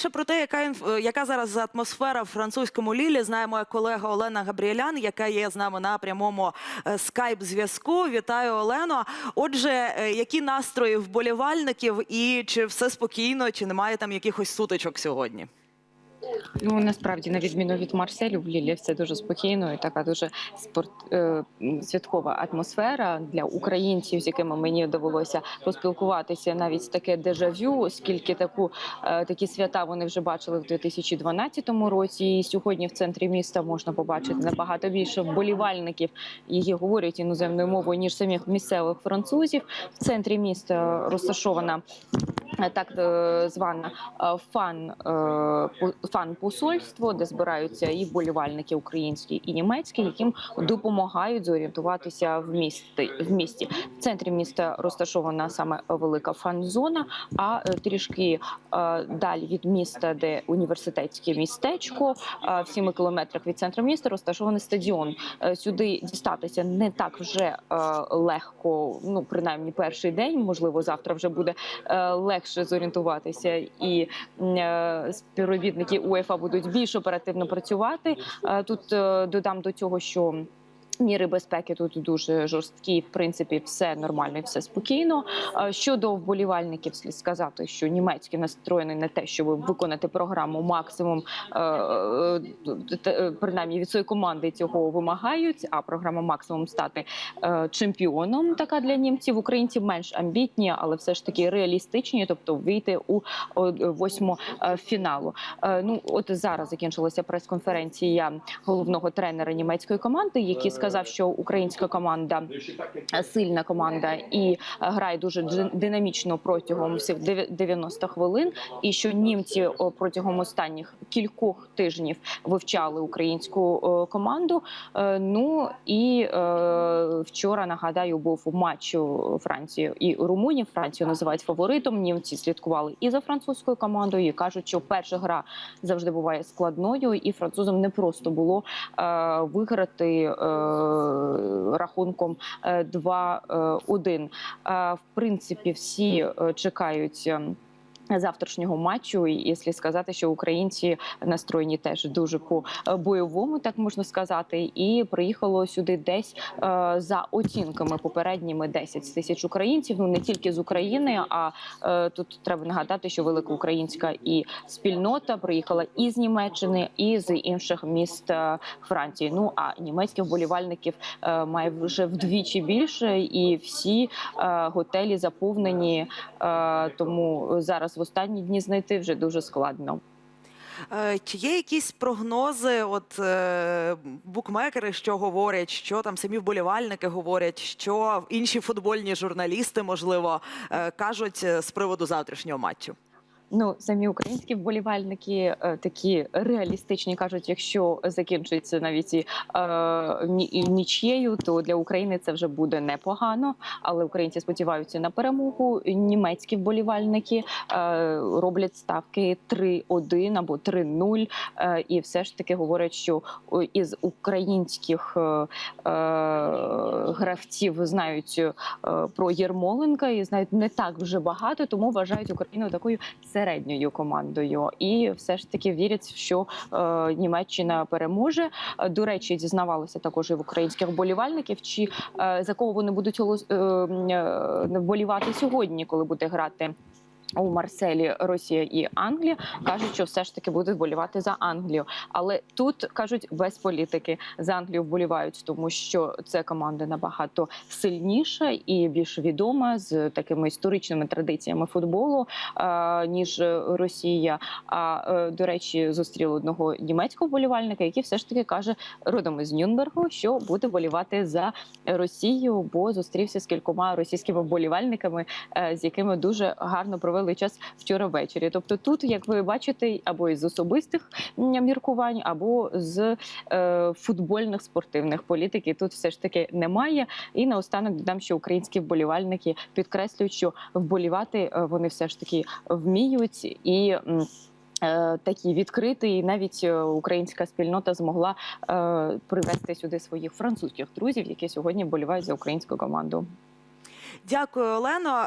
Більше про те, яка інф- е, яка зараз атмосфера в французькому лілі, знає моя колега Олена Габріелян, яка є з нами на прямому скайп зв'язку. Вітаю, Олено. Отже, е, які настрої вболівальників, і чи все спокійно, чи немає там якихось сутичок сьогодні? Ну насправді, на відміну від Марселю, в Лілі все дуже спокійно і така дуже спорт е, святкова атмосфера для українців, з якими мені довелося поспілкуватися. Навіть таке дежавю, оскільки таку е, такі свята вони вже бачили в 2012 році. І сьогодні в центрі міста можна побачити набагато більше вболівальників, які говорять іноземною мовою ніж самих місцевих французів. В центрі міста розташована так е, звана е, фан е, пу- фан-посольство, де збираються і вболівальники українські і німецькі, яким допомагають зорієнтуватися в місті. В місті в центрі міста розташована саме велика фан-зона. А трішки далі від міста, де університетське містечко, в 7 кілометрах від центру міста розташований стадіон. Сюди дістатися не так вже легко. Ну принаймні перший день, можливо, завтра вже буде е, легше зорієнтуватися, і е, співробітники УЄФА будуть більш оперативно працювати. Е, Тут е, додам до цього, що Міри безпеки тут дуже жорсткі. В принципі, все нормально і все спокійно. Щодо вболівальників, слід сказати, що німецькі настроєні на те, щоб виконати програму максимум, е, е, е, принаймні від своєї команди цього вимагають. А програма максимум стати чемпіоном. Така для німців. Українці менш амбітні, але все ж таки реалістичні, тобто вийти у восьму фіналу. Ну от зараз закінчилася прес-конференція головного тренера німецької команди, який сказав, що українська команда сильна команда і е, грає дуже дин- динамічно протягом всіх дев- 90 хвилин. І що німці протягом останніх кількох тижнів вивчали українську команду. Е, Ну і е, вчора нагадаю, був матч Франції і Румунії. Францію називають фаворитом. Німці слідкували і за французькою командою. І кажуть, що перша гра завжди буває складною, і французам не просто було виграти рахунком е, 2-1. Е, в принципі, всі е, чекають. Завтрашнього матчу, і якщо сказати, що українці настроєні теж дуже по бойовому, так можна сказати, і приїхало сюди десь е, за оцінками попередніми 10 тисяч українців. Ну не тільки з України, а е, тут треба нагадати, що велика українська і спільнота приїхала і з Німеччини, і з інших міст е, Франції. Ну а німецьких вболівальників має вже вдвічі більше, і всі готелі заповнені. Тому зараз в останні дні знайти вже дуже складно. Е, Чи є якісь прогнози? От е, букмекери, що говорять, що там самі вболівальники говорять, що інші футбольні журналісти, можливо, е, кажуть з приводу завтрашнього матчу? Ну, самі українські вболівальники е, такі реалістичні кажуть, якщо закінчується навіть і, е, ні- нічєю, то для України це вже буде непогано. Але українці сподіваються на перемогу. Німецькі вболівальники е, роблять ставки 3-1 або 3-0. Е, і все ж таки говорять, що із українських е, е, гравців знають е, про Єрмоленка і знають не так вже багато, тому вважають Україну такою середньою командою. І все ж таки вірять, що е, Німеччина переможе. Е, До речі, дізнавалися також і в українських вболівальників, чи е, за кого вони будуть е, е, вболівати сьогодні, коли буде грати. У Марселі Росія і Англія кажуть, що все ж таки будуть вболівати за Англію. Але тут кажуть без політики за Англію вболівають, тому що це команда набагато сильніша і більш відома з такими історичними традиціями футболу е, ніж Росія. А е, до речі, зустріли одного німецького вболівальника, який все ж таки каже родом із Нюнбергу, що буде вболівати за Росію, бо зустрівся з кількома російськими вболівальниками, е, з якими дуже гарно провели час вчора ввечері. Тобто, тут, як ви бачите, або із особистих міркувань, або з е, футбольних спортивних політики, тут все ж таки немає. І наостанок додам, що українські вболівальники підкреслюють, що вболівати е, вони все ж таки вміють і. е, Такі відкриті, і навіть е, українська спільнота змогла е, привезти сюди своїх французьких друзів, які сьогодні вболівають за українську команду. Дякую, Олено.